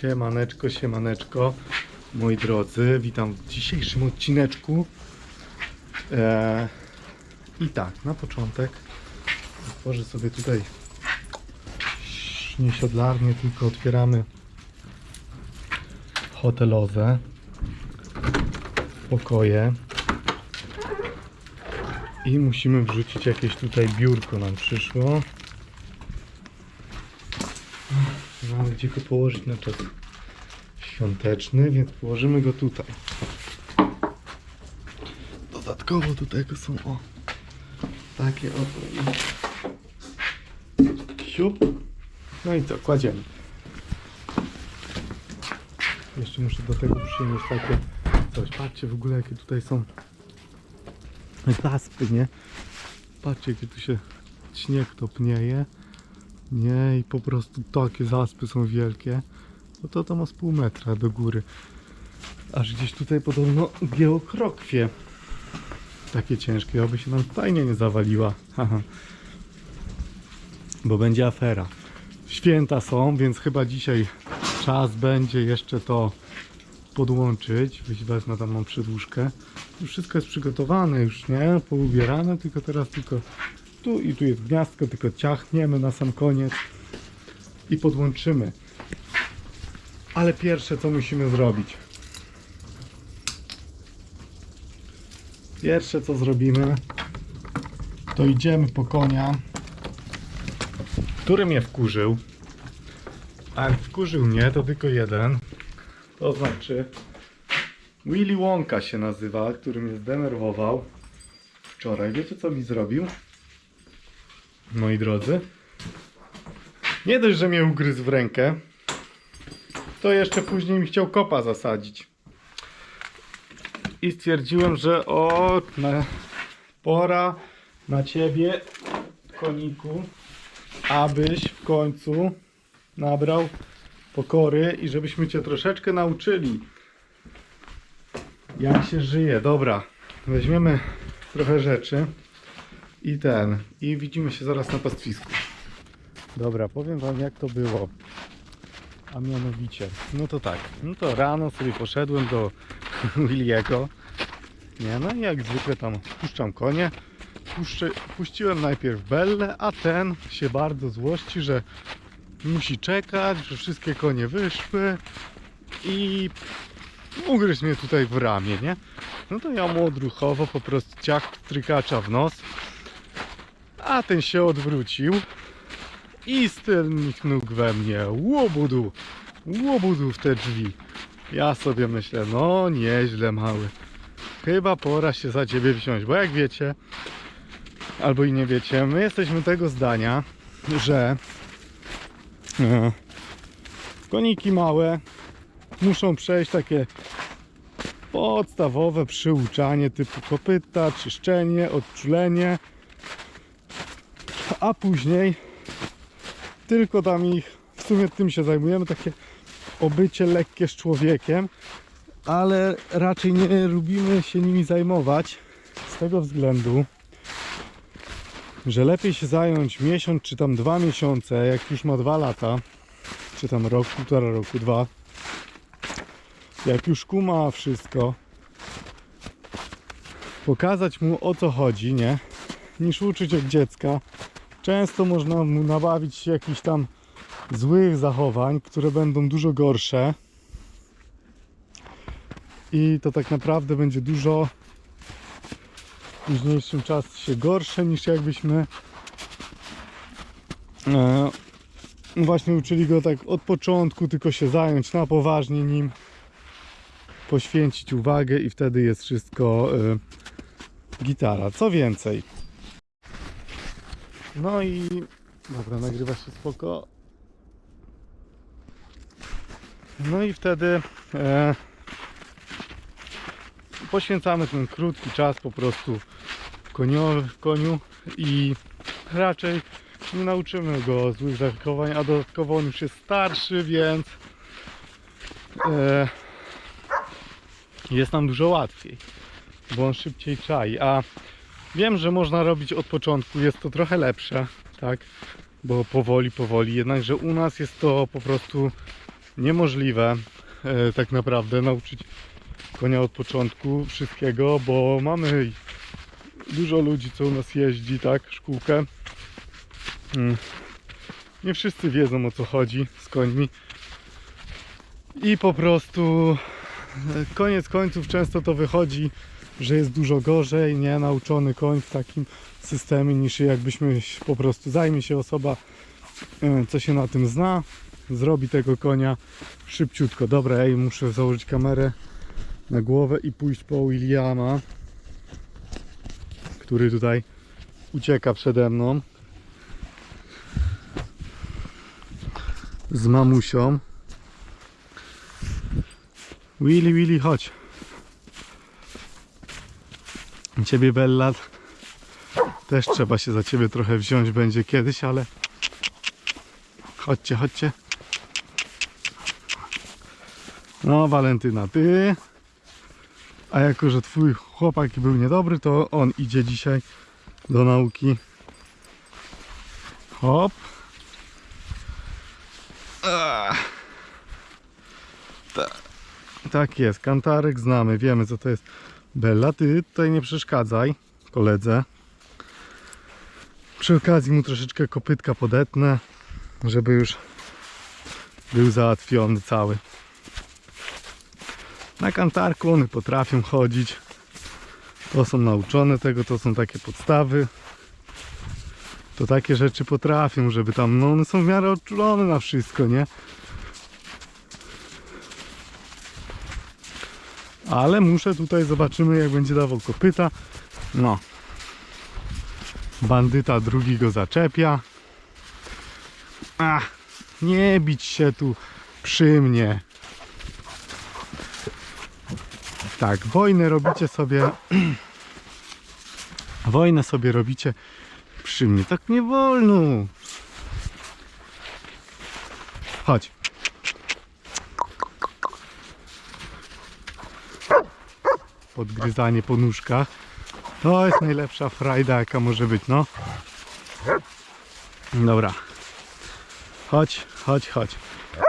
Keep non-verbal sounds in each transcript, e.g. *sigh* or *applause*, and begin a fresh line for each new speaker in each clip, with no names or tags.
Siemaneczko, siemaneczko, moi drodzy, witam w dzisiejszym odcineczku. Eee, I tak, na początek otworzę sobie tutaj nie tylko otwieramy hotelowe pokoje i musimy wrzucić jakieś tutaj biurko nam przyszło. Nie mamy gdzie go położyć na czas świąteczny, więc położymy go tutaj. Dodatkowo do tego są o takie oto siup. No i co, kładziemy. Jeszcze muszę do tego przynieść takie coś. Patrzcie w ogóle jakie tutaj są zaspy, nie? Patrzcie jakie tu się śnieg topnieje. Nie, i po prostu takie zaspy są wielkie. No to to ma z pół metra do góry. Aż gdzieś tutaj podobno geokrokwie. Takie ciężkie, aby się nam fajnie nie zawaliła. Bo będzie afera. Święta są, więc chyba dzisiaj czas będzie jeszcze to podłączyć. Wezmę tam mam przedłużkę. Już wszystko jest przygotowane, już nie, poubierane, tylko teraz tylko tu i tu jest gniazdko, tylko ciachniemy na sam koniec i podłączymy. Ale pierwsze co musimy zrobić? Pierwsze co zrobimy, to idziemy po konia, który mnie wkurzył. A wkurzył mnie, to tylko jeden. To znaczy Willy Wonka się nazywa, który mnie zdenerwował wczoraj. Wiecie co mi zrobił? Moi drodzy. Nie dość, że mnie ugryzł w rękę, to jeszcze później mi chciał kopa zasadzić. I stwierdziłem, że o, na, pora na ciebie, koniku, abyś w końcu nabrał pokory i żebyśmy cię troszeczkę nauczyli, jak się żyje. Dobra, weźmiemy trochę rzeczy i ten, i widzimy się zaraz na pastwisku. Dobra, powiem wam jak to było. A mianowicie, no to tak, no to rano sobie poszedłem do *laughs* Williego. Nie, no i jak zwykle tam puszczam konie. Puszczę, puściłem najpierw Bellę, a ten się bardzo złości, że musi czekać, że wszystkie konie wyszły i ugryźł mnie tutaj w ramię, nie? No to ja mu odruchowo po prostu ciach strykacza w nos, a ten się odwrócił i stylnik nóg we mnie, łobudu, łobudu w te drzwi. Ja sobie myślę, no nieźle mały. Chyba pora się za ciebie wziąć, bo jak wiecie, albo i nie wiecie, my jesteśmy tego zdania, że e, koniki małe muszą przejść takie podstawowe przyuczanie typu kopyta, czyszczenie, odczulenie, a później tylko tam ich, w sumie tym się zajmujemy, takie obycie lekkie z człowiekiem, ale raczej nie lubimy się nimi zajmować z tego względu, że lepiej się zająć miesiąc czy tam dwa miesiące, jak już ma dwa lata, czy tam rok, półtora roku, dwa, jak już kuma wszystko, pokazać mu o co chodzi, nie? Niż uczyć od dziecka. Często można nabawić jakichś tam złych zachowań, które będą dużo gorsze. I to tak naprawdę będzie dużo w późniejszym czasie gorsze niż jakbyśmy e, właśnie uczyli go tak od początku, tylko się zająć na poważnie nim, poświęcić uwagę i wtedy jest wszystko e, gitara. Co więcej. No i dobra, nagrywa się spoko. No i wtedy e, poświęcamy ten krótki czas po prostu koniowi, koniu i raczej nie nauczymy go złych zachowań, a dodatkowo on już jest starszy, więc e, jest nam dużo łatwiej, bo on szybciej czai, a wiem, że można robić od początku, jest to trochę lepsze, tak, bo powoli, powoli, jednakże u nas jest to po prostu niemożliwe e, tak naprawdę nauczyć konia od początku wszystkiego, bo mamy dużo ludzi, co u nas jeździ, tak, szkółkę. Mm. Nie wszyscy wiedzą o co chodzi z końmi. I po prostu e, koniec końców często to wychodzi, że jest dużo gorzej, nie nauczony koń w takim systemie niż jakbyśmy po prostu zajmie się osoba, e, co się na tym zna, zrobi tego konia szybciutko. Dobra, ej, muszę założyć kamerę na głowę i pójść po Williama, który tutaj ucieka przede mną z mamusią. Willy, Willy, chodź. Ciebie Bella też trzeba się za ciebie trochę wziąć będzie kiedyś, ale chodźcie, chodźcie. No, Walentyna, ty. A jako, że twój chłopak był niedobry, to on idzie dzisiaj do nauki. Hop. Ta- Tak jest, kantarek znamy, wiemy co to jest. Bella, ty tutaj nie przeszkadzaj koledze. Przy okazji mu troszeczkę kopytka podetnę, żeby już był załatwiony cały. Na kantarku one potrafią chodzić. To są nauczone tego, to są takie podstawy. To takie rzeczy potrafią, żeby tam, no one są w miarę odczulone na wszystko, nie? Ale muszę tutaj, zobaczymy jak będzie dawał kopyta. No. Bandyta drugi go zaczepia. Ach, nie bić się tu przy mnie. Tak, wojnę robicie sobie. *clears throat* Wojnę sobie robicie przy mnie. Tak nie wolno. Chodź. Podgryzanie po nóżkach. To jest najlepsza frajda jaka może być, no. Dobra. Chodź, chodź, chodź.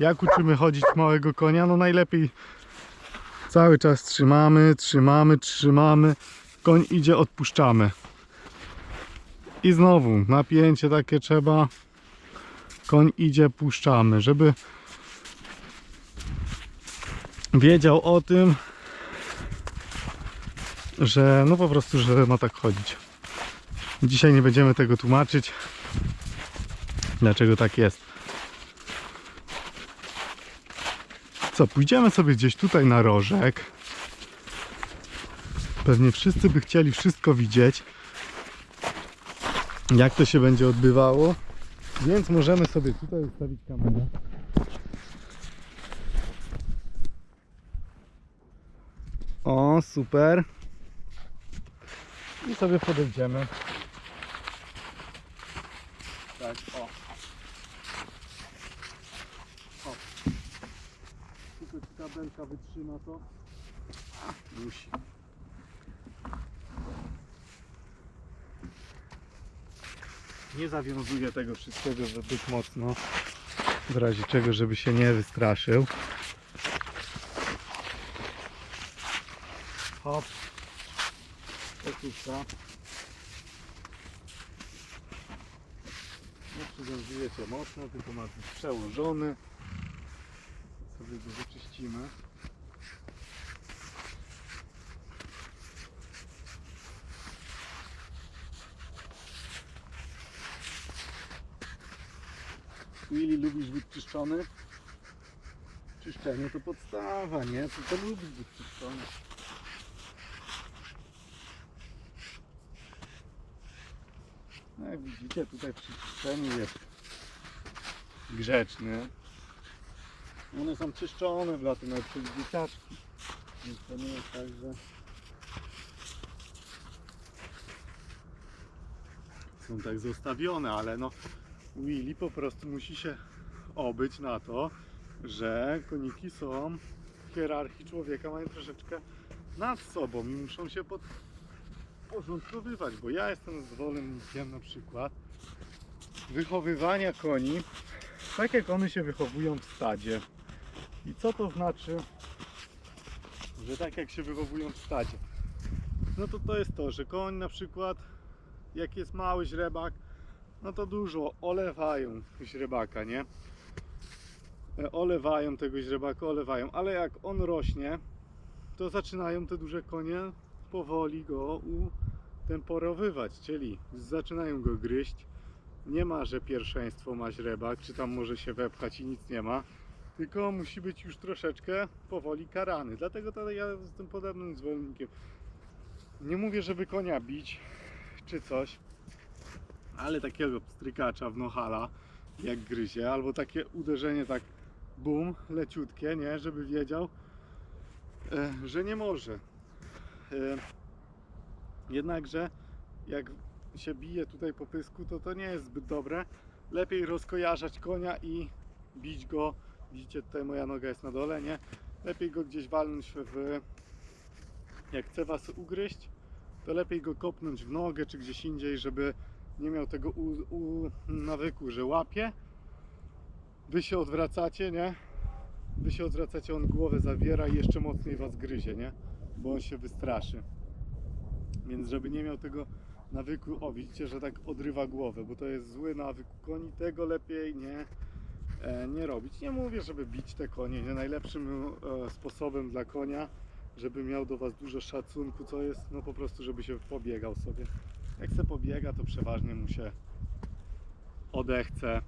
Jak uczymy chodzić małego konia? No najlepiej Cały czas trzymamy, trzymamy, trzymamy. Koń idzie, odpuszczamy. I znowu napięcie takie trzeba. Koń idzie, puszczamy, żeby wiedział o tym, że no po prostu, że ma tak chodzić. Dzisiaj nie będziemy tego tłumaczyć, dlaczego tak jest. Co, pójdziemy sobie gdzieś tutaj na rożek. Pewnie wszyscy by chcieli wszystko widzieć, jak to się będzie odbywało. Więc możemy sobie tutaj ustawić kamerę. O, super. Sobie podejdziemy. Tak, o. Tylko czy ta belka wytrzyma to? Musi. Nie zawiązuję tego wszystkiego zbyt mocno. W razie czego, żeby się nie wystraszył. Otuszka. Nie przywiązujecie mocno, tylko ma być przełożony sobie go wyczyścimy. Willy, lubisz być czyszczony? Czyszczenie to podstawa, nie? Ty to lubisz być czyszczony. No jak widzicie, tutaj przy jest grzeczny. One są czyszczone w laty nawet dzieciaczki. Więc to nie jest tak, że są tak zostawione, ale no Willy po prostu musi się obyć na to, że koniki są w hierarchii człowieka mają troszeczkę nad sobą i muszą się podporządkowywać, bo ja jestem zwolennikiem na przykład wychowywania koni tak jak one się wychowują w stadzie. I co to znaczy, że tak jak się wychowują w stadzie? No to to jest to, że koń na przykład, jak jest mały źrebak, no to dużo olewają źrebaka, nie? Olewają tego źrebaka, olewają, ale jak on rośnie, to zaczynają te duże konie powoli go utemporowywać, czyli zaczynają go gryźć. Nie ma, że pierwszeństwo ma źrebak, czy tam może się wepchać i nic nie ma, tylko musi być już troszeczkę powoli karany. Dlatego to ja jestem podobnym zwolennikiem. Nie mówię, żeby konia bić czy coś, ale takiego pstrykacza w nohala, jak gryzie, albo takie uderzenie tak bum, leciutkie, nie, żeby wiedział, e, że nie może. E, jednakże jak się bije tutaj po pysku, to to nie jest zbyt dobre. Lepiej rozkojarzać konia i bić go. Widzicie, tutaj moja noga jest na dole, nie? Lepiej go gdzieś walnąć w... Jak chce Was ugryźć, to lepiej go kopnąć w nogę czy gdzieś indziej, żeby nie miał tego u, u, nawyku, że łapie. Wy się odwracacie, nie? Wy się odwracacie, on głowę zawiera i jeszcze mocniej Was gryzie, nie? Bo on się wystraszy. Więc żeby nie miał tego nawyku, o widzicie, że tak odrywa głowę, bo to jest zły nawyk koni, tego lepiej nie, e, nie robić. Nie mówię, żeby bić te konie, nie najlepszym e, sposobem dla konia, żeby miał do Was dużo szacunku, co jest, no po prostu, żeby się pobiegał sobie. Jak se pobiega, to przeważnie mu się odechce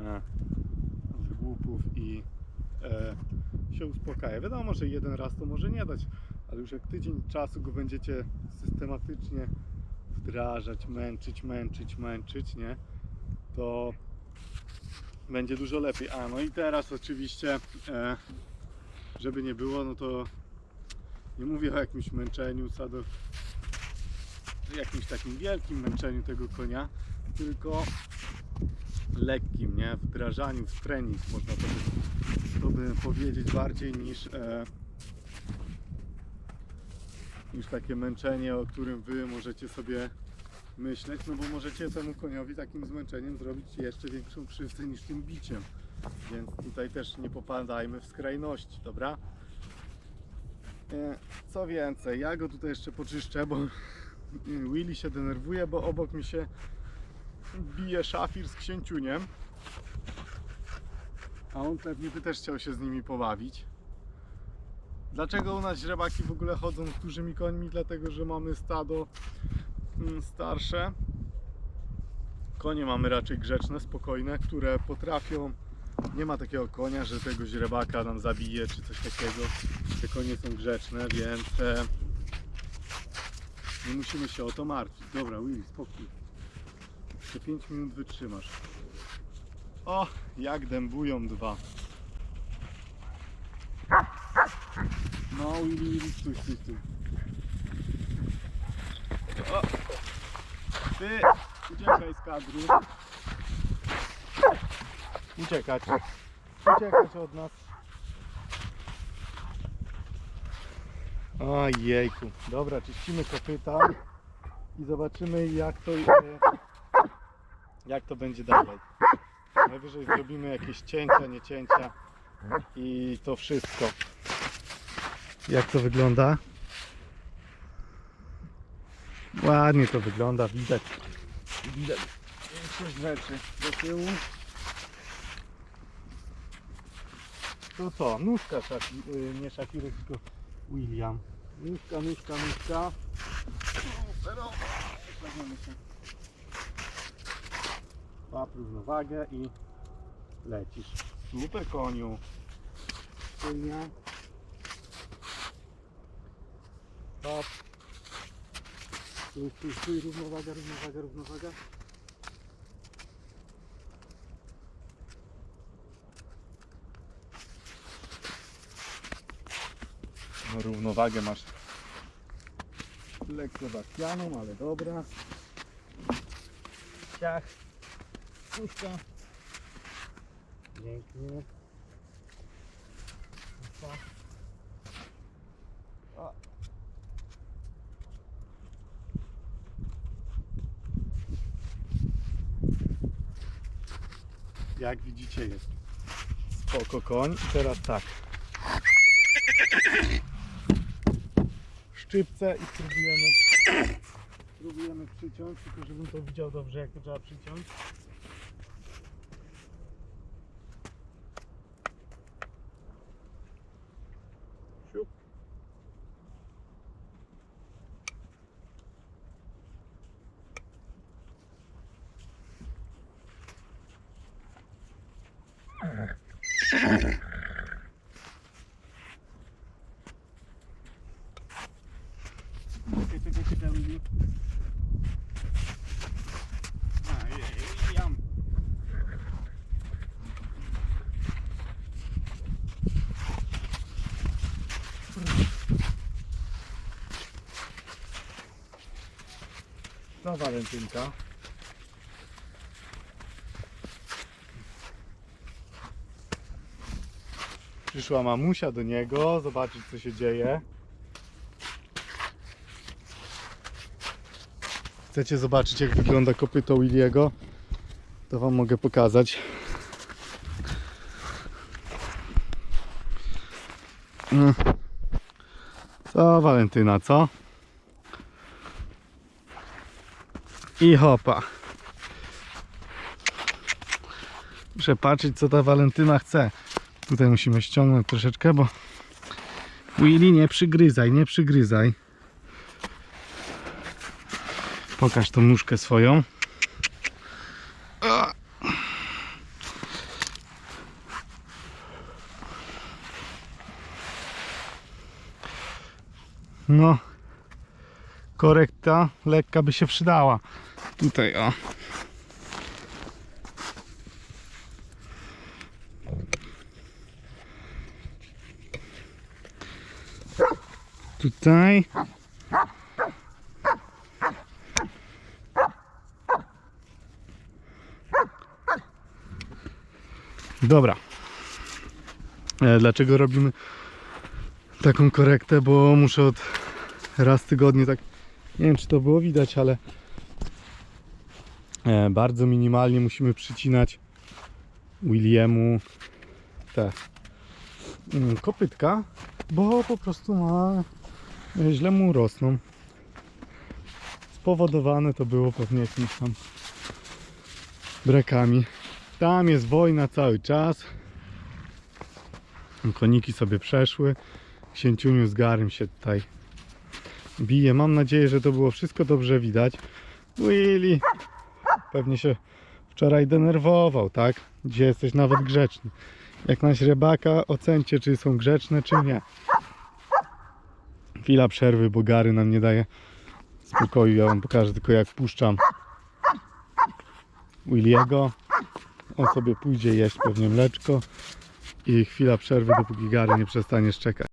e, wygłupów i e, się uspokaja. Wiadomo, że jeden raz to może nie dać, ale już jak tydzień czasu go będziecie systematycznie wdrażać, męczyć, męczyć, męczyć, nie? To będzie dużo lepiej. A no i teraz oczywiście, e, żeby nie było, no to nie mówię o jakimś męczeniu, co do jakimś takim wielkim męczeniu tego konia, tylko lekkim, nie? Wdrażaniu w trening, można by, to by powiedzieć bardziej niż e, niż takie męczenie, o którym wy możecie sobie myśleć, no bo możecie temu koniowi takim zmęczeniem zrobić jeszcze większą krzywdę niż tym biciem. Więc tutaj też nie popadajmy w skrajności, dobra? E, Co więcej, ja go tutaj jeszcze poczyszczę, bo *laughs* Willy się denerwuje, bo obok mi się bije szafir z księciuniem. A on pewnie by też chciał się z nimi pobawić. Dlaczego u nas źrebaki w ogóle chodzą z dużymi końmi? Dlatego, że mamy stado mm, starsze. Konie mamy raczej grzeczne, spokojne, które potrafią. Nie ma takiego konia, że tego źrebaka nam zabije czy coś takiego. Te konie są grzeczne, więc e, nie musimy się o to martwić. Dobra, Willy, spokój. Jeszcze 5 minut wytrzymasz. O, jak dębują dwa. No, Willy, Willy, stój, stój, stój. O, ty, uciekaj z kadru. Uciekać. Uciekać od nas. Ojejku. Dobra, czyścimy kopyta i zobaczymy jak to, jak to będzie dalej. Najwyżej zrobimy jakieś cięcia, nie cięcia i to wszystko. Jak to wygląda? Ładnie to wygląda, widać. Widać większość rzeczy do tyłu. To co? Nóżka szaki, y, nie Shakira, tylko William. Nóżka, nóżka, nóżka. Się. Łap równowagę i lecisz. Super koniu. Tylnia. Hop. Stój, stój, stój, równowaga, równowaga, równowaga. No, równowagę masz lekko zachwianą, ale dobra. Ciach. Puszka. Pięknie. Puszka. O. Jak widzicie jest spoko. Spoko koń. I teraz tak. Szczypce i spróbujemy spróbujemy przyciąć, tylko żebym to widział dobrze jak to trzeba przyciąć. Czekaj, czekaj, Przyszła mamusia do niego, zobaczyć co się dzieje. Chcecie zobaczyć jak wygląda kopyto Williego? To wam mogę pokazać. Mm. Co Walentyna, co? I hopa. Muszę patrzeć co ta Walentyna chce. Tutaj musimy ściągnąć troszeczkę, bo Willy nie przygryzaj, nie przygryzaj. Pokaż tą nóżkę swoją. No, korekta lekka by się przydała. Tutaj o. Tutaj. Dobra. E, Dlaczego robimy taką korektę? Bo muszę od raz w tygodniu tak. Nie wiem czy to było widać, ale e, bardzo minimalnie musimy przycinać Williemu te mm, kopytka, bo po prostu ma źle mu rosną. Spowodowane to było pewnie jakimiś tam brekami. Tam jest wojna cały czas. Koniki sobie przeszły. Księciuniu z Garym się tutaj bije. Mam nadzieję, że to było wszystko dobrze widać. Willy pewnie się wczoraj denerwował, tak? Dzisiaj jesteś nawet grzeczny. Jak na rybaka ocencie, czy są grzeczne, czy nie. Chwila przerwy, bo Gary nam nie daje spokoju. Ja wam pokażę tylko jak puszczam Williego. On sobie pójdzie jeść pewnie mleczko i chwila przerwy, dopóki Gary nie przestanie szczekać.